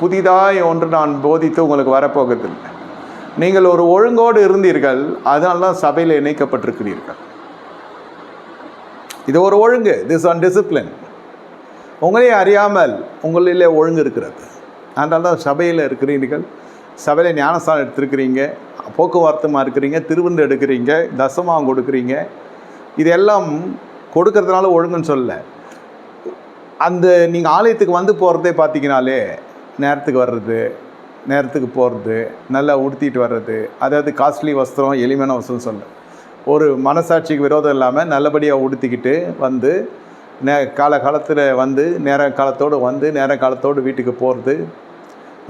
புதிதாய் ஒன்று நான் போதித்து உங்களுக்கு வரப்போகிறதில்லை. நீங்கள் ஒரு ஒழுங்கோடு இருந்தீர்கள் அதனால தான் சபையில் இணைக்கப்பட்டிருக்கிறீர்கள். இது ஒரு ஒழுங்கு திஸ் ஆன் டிசிப்ளின் உங்களையும் அறியாமல் உங்களிலே ஒழுங்கு இருக்கிறது. அதனால தான் சபையில் இருக்கிறீர்கள் சபையில் ஞானஸ்தானம் எடுத்திருக்கிறீங்க போக்குவரத்துமாக இருக்கிறீங்க திருவிருந்து எடுக்கிறீங்க தசமாவும் கொடுக்குறீங்க. இதெல்லாம் கொடுக்கறதுனால ஒழுங்குன்னு சொல்லலை. அந்த நீங்கள் ஆலயத்துக்கு வந்து போகிறதே பார்த்தீங்கனாலே நேரத்துக்கு வர்றது நேரத்துக்கு போகிறது நல்லா உடுத்திட்டு வர்றது அதாவது காஸ்ட்லி வஸ்திரம் எளிமையான வஸ்திரம் சொல்ல. ஒரு மனசாட்சிக்கு விரோதம் இல்லாமல் நல்லபடியாக உடுத்திக்கிட்டு வந்து நே கால காலத்தில் வந்து நேர காலத்தோடு வந்து நேர காலத்தோடு வீட்டுக்கு போகிறது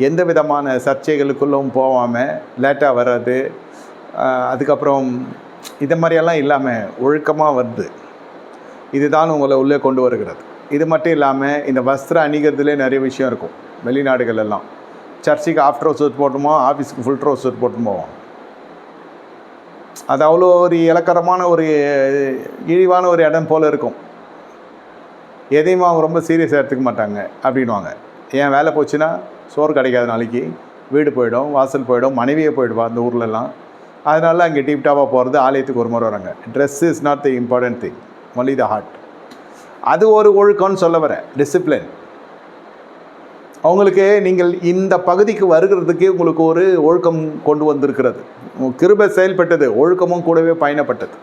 எந்த விதமான சர்ச்சைகளுக்குள்ளும் போகாமல் லேட்டாக வர்றது அதுக்கப்புறம் இது மாதிரியெல்லாம் இல்லாமல் ஒழுக்கமாக வருது இதுதான் உங்களை உள்ளே கொண்டு வருகிறது. இது மட்டும் இல்லாமல் இந்த வஸ்திரம் அணிகிறதுலே நிறைய விஷயம் இருக்கும். வெளிநாடுகள் எல்லாம் சர்ச்சுக்கு ஆஃப் ட்ரௌசர் போட்டுமோ ஆஃபீஸுக்கு ஃபுல் ட்ரௌசர் போட்டு போவோம் அது அவ்வளோ ஒரு இலக்கரமான ஒரு இழிவான ஒரு இடம் போல் இருக்கும். எதையும் அவங்க ரொம்ப சீரியஸாக எடுத்துக்க மாட்டாங்க அப்படின்வாங்க ஏன் வேலை போச்சுன்னா சோறு கிடைக்காத நாளைக்கு வீடு போயிடும் வாசல் போயிடும் மனைவியே போயிடுவா அந்த ஊர்லலாம் அதனால அங்கே டீப் டாப்பாக போகிறது ஆலயத்துக்கு ஒரு முறை வராங்க. Dress is not the important thing only the heart அது ஒரு ஒழுக்கம்னு சொல்ல வரேன் டிசிப்ளின் அவங்களுக்கு நீங்கள் இந்த பகுதிக்கு வருகிறதுக்கு உங்களுக்கு ஒரு ஒழுக்கம் கொண்டு வந்திருக்கிறது. கிருபை செயல்பட்டது ஒழுக்கமும் கூடவே பயணப்பட்டது.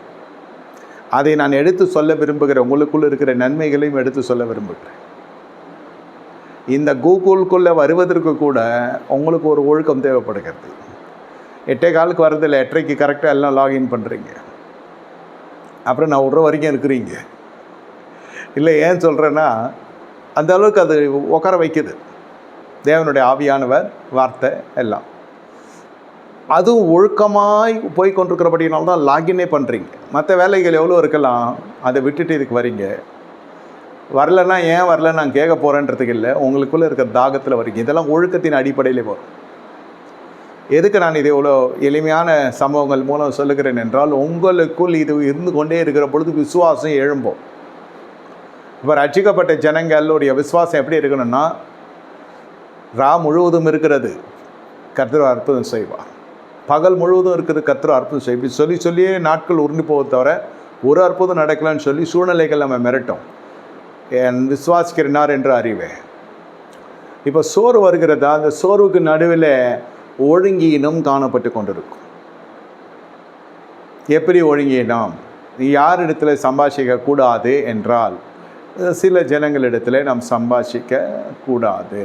அதை நான் எடுத்து சொல்ல விரும்புகிறேன். உங்களுக்குள் இருக்கிற நன்மைகளையும் எடுத்து சொல்ல விரும்புகிறேன். இந்த கூகுளுக்குள்ளே வருவதற்கு கூட உங்களுக்கு ஒரு ஒழுக்கம் தேவைப்படுகிறது. எட்டே காலுக்கு வரதில்லை எட்டரைக்கு கரெக்டாக எல்லாம் லாகின் பண்ணுறீங்க அப்புறம் நான் விட்ற வரைக்கும் இருக்கிறீங்க. இல்லை ஏன் சொல்கிறேன்னா அந்த அளவுக்கு அது உட்கார வைக்குது. தேவனுடைய ஆவியானவர் வார்த்தை எல்லாம். அதுவும் ஒழுக்கமாய் போய் கொண்டிருக்கிறபடினால தான் லாகினே பண்ணுறீங்க மற்ற வேலைகள் எவ்வளோ இருக்கலாம் அதை விட்டுட்டு இதுக்கு வரீங்க. வரலன்னா ஏன் வரல நான் கேட்க போகிறேன்றதுக்கு இல்லை. உங்களுக்குள்ளே இருக்கிற தாகத்தில் வரீங்க. இதெல்லாம் ஒழுக்கத்தின் அடிப்படையிலே வரும். எதுக்கு நான் இது இவ்வளோ எளிமையான சம்பவங்கள் மூலம் சொல்லுகிறேன் என்றால் உங்களுக்குள் இது இருந்து கொண்டே இருக்கிற பொழுது விசுவாசம் எழும்போம். இப்போ ரட்சிக்கப்பட்ட ஜனங்களுடைய விசுவாசம் எப்படி இருக்கணும்னா ரா முழுவதும் இருக்கிறது. கர்த்தர் அற்புதம் செய்வார். பகல் முழுவதும் இருக்கிறது கர்த்தர் அற்புதம் செய்வார். இப்படி சொல்லி சொல்லியே நாட்கள் உருண்டு போக தவிர ஒரு அற்புதம் நடக்கலன்னு சொல்லி சூழ்நிலைகள் நம்ம மிரட்டும். என் விசுவாசிக்கிறனார் என்று அறிவேன் இப்போ சோறு வருகிறதா? அந்த சோர்வுக்கு நடுவில் ஒழுங்கீனம் காணப்பட்டு கொண்டிருக்கும். எப்படி ஒழுங்கீனம் நீ யாரிடத்துல சம்பாஷிக்க கூடாது என்றால் சில ஜனங்களிடத்தில் நாம் சம்பாஷிக்க கூடாது.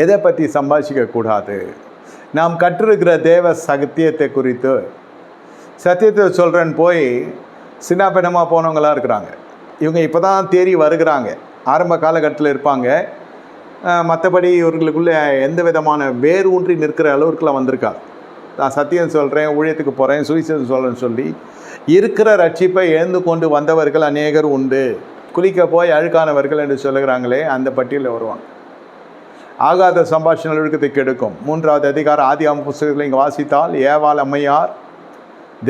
எதை பற்றி சம்பாதிக்கக்கூடாது நாம் கற்றிருக்கிற தேவ சத்தியத்தை குறித்து சத்தியத்தை சொல்கிறேன்னு போய் சின்ன பின்னமாக போனவங்களாம் இருக்கிறாங்க. இவங்க இப்போ தான் தேறி வருகிறாங்க. ஆரம்ப காலகட்டத்தில் இருப்பாங்க. மற்றபடி இவர்களுக்குள்ளே எந்த விதமான வேர் ஊன்றி நிற்கிற அளவுக்குலாம் வந்திருக்காது நான் சத்தியம் சொல்கிறேன் ஊழியத்துக்கு போகிறேன் சுவிசேஷம் சொல்கிறேன்னு சொல்லி இருக்கிற ரட்சிப்பை எழுந்து கொண்டு வந்தவர்கள் அநேகர் உண்டு. குளிக்க போய் அழுக்கானவர்கள் என்று சொல்லுகிறாங்களே அந்த பட்டியலில் வருவாங்க. ஆகாத சம்பாஷண ஒழுக்கத்தை கெடுக்கும். மூன்றாவது அதிகாரம் ஆதியாம புஸ்தகத்தில் இங்கே வாசித்தால் ஏவாள் அம்மையார்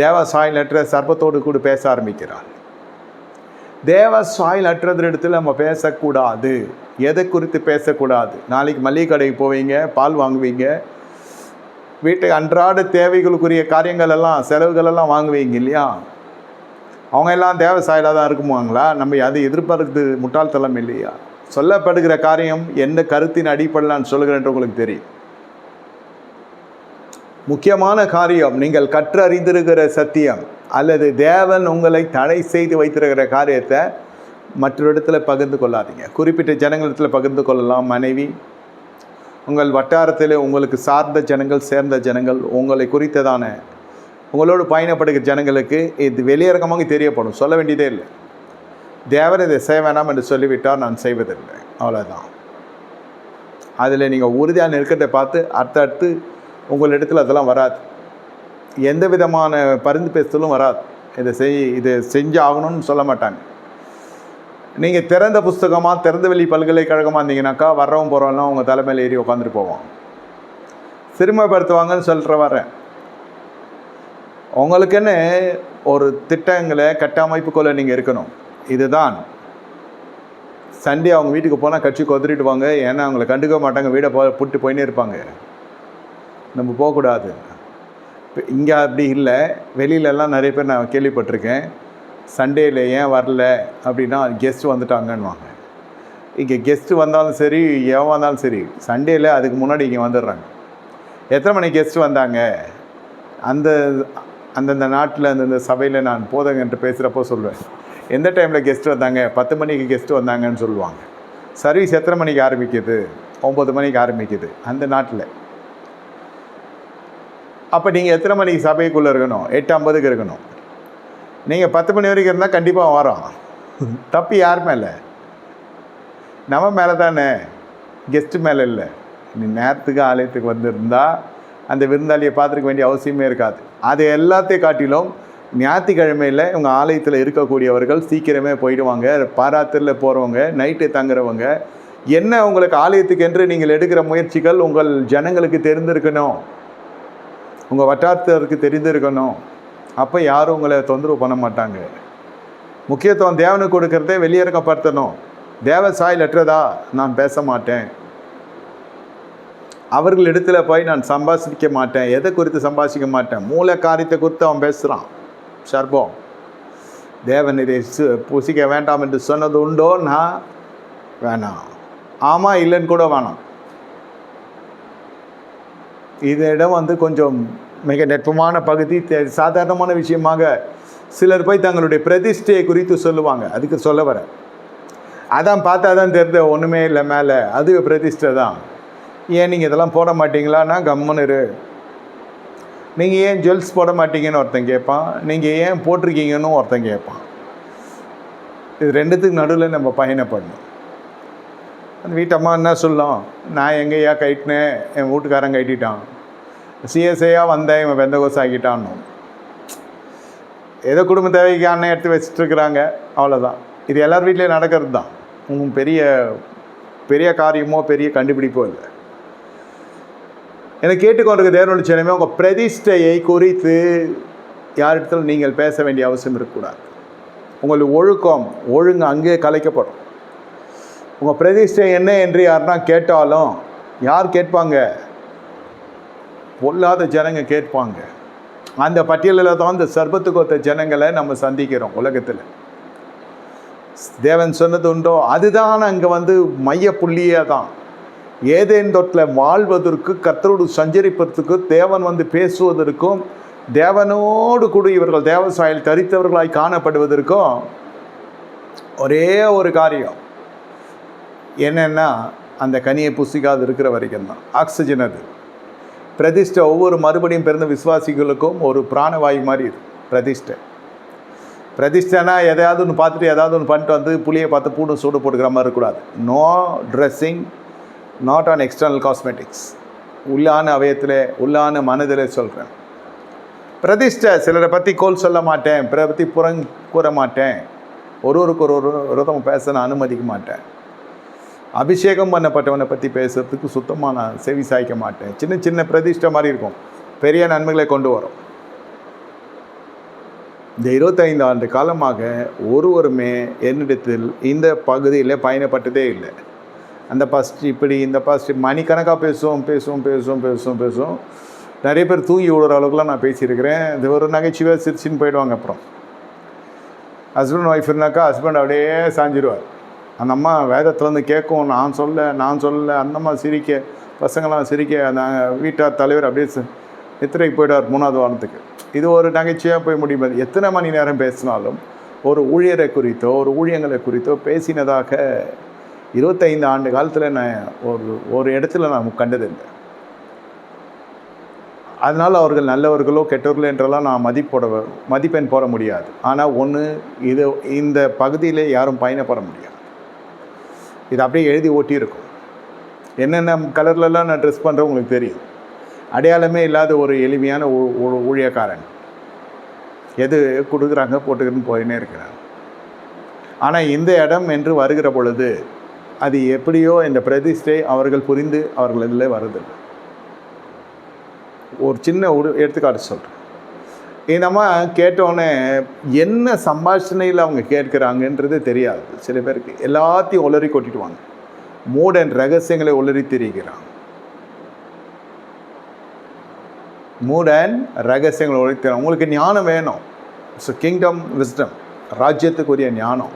தேவசாயில் அற்ற சர்ப்பத்தோடு கூட பேச ஆரம்பிக்கிறார். தேவசாயில் அற்றது இடத்துல நம்ம பேசக்கூடாது. எதை குறித்து பேசக்கூடாது? நாளைக்கு மளிகை கடைக்கு போவீங்க பால் வாங்குவீங்க வீட்டுக்கு அன்றாட தேவைகளுக்குரிய காரியங்கள் எல்லாம் செலவுகள் எல்லாம் வாங்குவீங்க இல்லையா? அவங்க எல்லாம் தேவசாயிலாக தான் இருக்குமாங்களா நம்ம அது எதிர்பார்க்குறது முட்டாள்தளம் இல்லையா? சொல்லப்படுகிற காரியம் எந்த கருத்தின் அடிப்படையில் நான் சொல்கிறேன் உங்களுக்கு தெரியும். முக்கியமான காரியம் நீங்கள் கற்றறிந்திருக்கிற சத்தியம் அல்லது தேவன் உங்களை தடை செய்து வைத்திருக்கிற காரியத்தை மற்றொரு இடத்துல பகிர்ந்து கொள்ளாதீங்க. குறிப்பிட்ட ஜனங்களிடத்தில் பகிர்ந்து கொள்ளலாம். மனைவி உங்கள் வட்டாரத்தில் உங்களுக்கு சார்ந்த ஜனங்கள் சேர்ந்த ஜனங்கள் உங்களை குறித்ததான உங்களோடு பயணப்படுகிற ஜனங்களுக்கு இது வெளியிறக்கமாக தெரியப்படும். சொல்ல வேண்டியதே இல்லை. தேவர் இதை செய்ய வேணாம் என்று சொல்லிவிட்டால் நான் செய்வதில்லை. அவ்வளோதான் அதில் நீங்கள் உறுதியாக நிற்கிறத பார்த்து அடுத்தடுத்து உங்களிடத்தில் அதெல்லாம் வராது. எந்த விதமான பரிந்து பேசுதலும் வராது. இதை செய் இதை செஞ்சு ஆகணும்னு சொல்ல மாட்டாங்க. நீங்கள் திறந்த புஸ்தகமாக திறந்த வெளி பல்கலைக்கழகமாக இருந்தீங்கன்னாக்கா வர்றவன் போகிறவங்களாம் உங்கள் தலைமையில் ஏறி உட்காந்துட்டு போவான். சிறுமைப்படுத்துவாங்கன்னு சொல்கிற வரேன் உங்களுக்குன்னு ஒரு திட்டங்களை கட்டமைப்புக்குள்ளே நீங்கள் இருக்கணும். இதுதான். சண்டே அவங்க வீட்டுக்கு போனால் கட்சி கொதறிட்டு வாங்க ஏன்னா அவங்கள கண்டுக்க மாட்டாங்க. வீடை போ புட்டு போயினே இருப்பாங்க. நம்ம போகக்கூடாது. இங்கே அப்படி இல்லை. வெளியிலலாம் நிறைய பேர் நான் கேள்விப்பட்டிருக்கேன். சண்டேயில் ஏன் வரல? அப்படின்னா கெஸ்ட் வந்துட்டாங்கன்னுவாங்க. இங்கே கெஸ்ட்டு வந்தாலும் சரி எவன் வந்தாலும் சரி சண்டேயில் அதுக்கு முன்னாடி இங்கே வந்துடுறாங்க. எத்தனை மணிக்கு கெஸ்ட்டு வந்தாங்க? அந்த அந்தந்த நாட்டில் அந்தந்த சபையில் நான் போதங்கன்ட்டு பேசுகிறப்போ சொல்லுவேன் எந்த டைமில் கெஸ்ட் வந்தாங்க? பத்து மணிக்கு கெஸ்ட் வந்தாங்கன்னு சொல்லுவாங்க. சர்வீஸ் எத்தனை மணிக்கு ஆரம்பிக்குது? ஒம்பது மணிக்கு ஆரம்பிக்குது. அந்த நாட்டில். அப்போ நீங்கள் எத்தனை மணிக்கு சபைக்குள்ளே இருக்கணும்? எட்டு ஐம்பதுக்கு இருக்கணும். நீங்கள் பத்து மணி வரைக்கும் இருந்தால் கண்டிப்பாக வரோம். தப்பு யார் மேலே? நம்ம மேலே தானே கெஸ்ட்டு மேலே இல்லை. நீ நேரத்துக்கு ஆலயத்துக்கு வந்திருந்தால் அந்த விருந்தாளியை பார்த்துருக்க வேண்டிய அவசியமே இருக்காது. அது எல்லாத்தையும் காட்டிலும் ஞாயிற்றுக்கிழமையில் இவங்க ஆலயத்தில் இருக்கக்கூடியவர்கள் சீக்கிரமே போயிடுவாங்க பாராத்திரில் போகிறவங்க நைட்டு தங்குறவங்க. என்ன உங்களுக்கு ஆலயத்துக்கு என்று நீங்கள் எடுக்கிற முயற்சிகள் உங்கள் ஜனங்களுக்கு தெரிந்திருக்கணும். உங்கள் வட்டாரத்திற்கு தெரிந்திருக்கணும். அப்போ யாரும் உங்களை தொந்தரவு பண்ண மாட்டாங்க. முக்கியத்துவம் தேவனுக்கு கொடுக்கறதே வெளியிறக்கப்படுத்தணும் தேவ சாய் அற்றதா நான் பேச மாட்டேன். அவர்கள் இடத்துல போய் நான் சம்பாஷிக்க மாட்டேன். எதை குறித்து சம்பாஷிக்க மாட்டேன்? மூல காரியத்தை குறித்து அவன் பேசுகிறான் சர்பம். தேவன் இதை சு- புசிக்க வேண்டாம் என்று சொன்னது உண்டோ? நான் வேணாம் ஆமாம் இல்லைன்னு கூட வேணாம். இதனிடம் வந்து கொஞ்சம் மிக நெட்பமான பகுதி சாதாரணமான விஷயமாக சிலர் போய் தங்களுடைய பிரதிஷ்டையை குறித்து சொல்லுவாங்க. அதுக்கு சொல்ல வரேன் அதான் பார்த்தா தான் தெரிஞ்ச ஒன்றுமே இல்லை மேலே. அது பிரதிஷ்டை தான் ஏன் நீங்கள் இதெல்லாம் போட மாட்டீங்களான்னா கம்முன்னு இரு. நீங்கள் ஏன் ஜுவல்ஸ் போட மாட்டீங்கன்னு ஒருத்தன் கேட்பான் நீங்கள் ஏன் போட்டிருக்கீங்கன்னு ஒருத்தன் கேட்பான் இது ரெண்டுத்துக்கு நடுவில் நம்ம பயணப்படணும். அந்த வீட்டம்மா என்ன சொல்லும்? நான் எங்கேயா கைட்டினேன் என் வீட்டுக்காரன் கட்டிட்டான் சிஎஸ்ஐயாக வந்தேன் இவன் வெந்த வெந்தகோஸ் ஆக்கிட்டான்னு. ஏதோ குடும்ப தேவைக்கு அண்ணன் எடுத்து வச்சுட்டுருக்குறாங்க. அவ்வளோதான் இது எல்லார் வீட்லேயும் நடக்கிறது தான் உம் பெரிய பெரிய காரியமோ பெரிய கண்டுபிடிப்போ இல்லை. எனக்கு கேட்டுக்கொண்டிருக்க தேவனுடைய ஜனமே உங்கள் பிரதிஷ்டையை குறித்து யாரிடத்தில் நீங்கள் பேச வேண்டிய அவசியம் இருக்கக்கூடாது. உங்கள் ஒழுக்கம் ஒழுங்கு அங்கே கலைக்கப்படும். உங்கள் பிரதிஷ்டை என்ன என்று யாருன்னா கேட்டாலும் யார் கேட்பாங்க? பொல்லாத ஜனங்க கேட்பாங்க. அந்த பட்டியலில் தான் இந்த சர்பத்துக்கொத்த ஜனங்களை நம்ம சந்திக்கிறோம் உலகத்தில். தேவன் சொன்னது உண்டோ? அதுதான் அங்கே வந்து மைய புள்ளியே தான். ஏதேன் தொட்டில் வாழ்வதற்கு கத்தரோடு சஞ்சரிப்பதற்கு தேவன் வந்து பேசுவதற்கும் தேவனோடு கூட இவர்கள் தேவசாயில் தரித்தவர்களாய் காணப்படுவதற்கும் ஒரே ஒரு காரியம். என்னென்னா அந்த கனியை புசிக்காது இருக்கிற வரைக்கும் தான். ஆக்சிஜன் அது. பிரதிஷ்டை ஒவ்வொரு மறுபடியும் பிறந்த விசுவாசிகளுக்கும் ஒரு பிராணவாயு மாதிரி இது பிரதிஷ்டை. பிரதிஷ்டைனா எதையாவது ஒன்று பார்த்துட்டு ஏதாவது ஒன்று பண்ணிட்டு வந்து புளியை பார்த்து பூண்டு சூடு போட்டுக்கிற மாதிரி இருக்கக்கூடாது. No dressing not on external cosmetics உள்ளான அவயத்தில் உள்ளான மனதில் சொல்கிறேன் பிரதிஷ்டை சிலரை பற்றி கோல் சொல்ல மாட்டேன் பிற பற்றி புறங் கூற மாட்டேன். ஒருவருக்கு ஒரு ஒரு விரதம் பேச நான் அனுமதிக்க மாட்டேன். அபிஷேகம் பண்ணப்பட்டவனை பற்றி பேசுறதுக்கு சுத்தமாக நான் செவி சாய்க்க மாட்டேன். சின்ன சின்ன பிரதிஷ்டை மாதிரி இருக்கும். பெரிய நன்மைகளை கொண்டு வரும். இந்த இருபத்தைந்து ஆண்டு காலமாக ஒருவருமே என்னிடத்தில் இந்த பகுதியில் பயணப்பட்டதே இல்லை. அந்த பாஸ்ட் இப்படி இந்த பாஸ்ட் மணிக்கணக்காக பேசுவோம் பேசுவோம் பேசுவோம் பேசுவோம் பேசுவோம். நிறைய பேர் தூங்கி விடுற அளவுக்குலாம் நான் பேசியிருக்கிறேன். இது ஒரு நகைச்சுவையாக சிரிச்சின்னு போயிடுவாங்க அப்புறம். ஹஸ்பண்ட் ஒய்ஃப் இருந்தாக்கா ஹஸ்பண்ட் அப்படியே சாஞ்சிடுவார் அந்த அம்மா வேதத்துலேருந்து கேட்கும் நான் சொல்ல நான் சொல்ல அந்த அம்மா சிரிக்க பசங்களாம் சிரிக்க அந்த வீட்டார் தலைவர் அப்படியே நித்திரைக்கு போயிடுவார் மூணாவது வாரத்துக்கு. இது ஒரு நகைச்சுவையாக போய் முடியும்? எத்தனை மணி நேரம் பேசினாலும் ஒரு ஊழியரை குறித்தோ ஒரு ஊழியங்களை குறித்தோ பேசினதாக இருபத்தைந்து ஆண்டு காலத்தில் நான் ஒரு ஒரு இடத்துல நான் கண்டது இல்லை. அதனால் அவர்கள் நல்லவர்களோ கெட்டவர்களோ என்றெல்லாம் நான் மதிப்போட மதிப்பெண் போட முடியாது. ஆனால் ஒன்று இது இந்த பகுதியில் யாரும் பயணப்பட முடியாது. இது அப்படியே எழுதி ஓட்டியிருக்கும். என்னென்ன கலர்லலாம் நான் ட்ரெஸ் பண்ணுறேன் உங்களுக்கு தெரியும். அடையாளமே இல்லாத ஒரு எளிமையான ஊ- ஊ- ஊழியக்காரன். எது கொடுக்குறாங்க போட்டுக்கிறன்னு போயினே இருக்கிறேன். ஆனால் இந்த இடம் என்று வருகிற பொழுது அது எப்படியோ இந்த பிரதிஷ்டை அவர்கள் புரிந்து அவர்கள் இதில் வருது ஒரு சின்ன உடு எடுத்துக்காட்டு சொல்கிறேன் நம்ம கேட்டோன்னே என்ன சம்பாஷணையில் அவங்க கேட்குறாங்கன்றது தெரியாது. சில பேருக்கு எல்லாத்தையும் உளறி கொட்டிடுவாங்க மூடன் ரகசியங்களை உளறி திரிகிறாங்க. மூடன் ரகசியங்களை உளறி உங்களுக்கு ஞானம் வேணும். ஸோ கிங்டம் விஸ்டம் ராஜ்யத்துக்குரிய ஞானம்.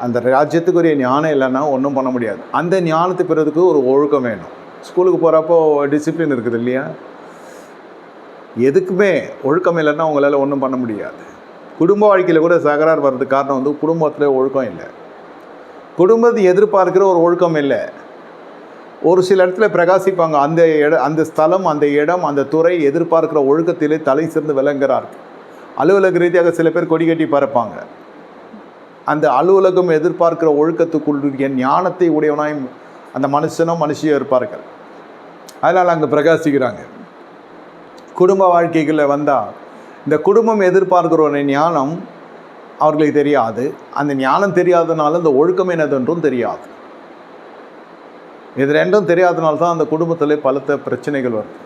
அந்த ராஜ்யத்துக்குரிய ஞானம் இல்லைன்னா ஒன்றும் பண்ண முடியாது. அந்த ஞானத்தை பெறதுக்கு ஒரு ஒழுக்கம் வேணும். ஸ்கூலுக்கு போகிறப்போ டிசிப்ளின் இருக்குது இல்லையா? எதுக்குமே ஒழுக்கம் இல்லைன்னா உங்களால் ஒன்றும் பண்ண முடியாது. குடும்ப வாழ்க்கையில் கூட சகரார் வர்றதுக்கு காரணம் வந்து குடும்பத்தில் ஒழுக்கம் இல்லை. குடும்பத்தை எதிர்பார்க்கிற ஒரு ஒழுக்கம் இல்லை. ஒரு சில இடத்துல பிரகாசிப்பாங்க. அந்த இட அந்த ஸ்தலம் அந்த இடம் அந்த துறை எதிர்பார்க்கிற ஒழுக்கத்திலே தலை சிறந்து விளங்குறார்கள். அலுவலக ரீதியாக சில பேர் கொடி கட்டி பறப்பாங்க. அந்த அலுவலகம் எதிர்பார்க்கிற ஒழுக்கத்துக்குள்ளுடைய ஞானத்தை உடையவனாய் அந்த மனுஷனும் மனுஷியும் இருப்பார்கள். அதனால் அங்கே பிரகாசிக்கிறாங்க. குடும்ப வாழ்க்கைகளில் வந்தால் இந்த குடும்பம் எதிர்பார்க்கிற ஒரு ஞானம் அவர்களுக்கு தெரியாது. அந்த ஞானம் தெரியாதனால இந்த ஒழுக்கம் என்னதென்றும் தெரியாது. இது ரெண்டும் தெரியாதனால தான் அந்த குடும்பத்தில் பலத்த பிரச்சனைகள் வருது.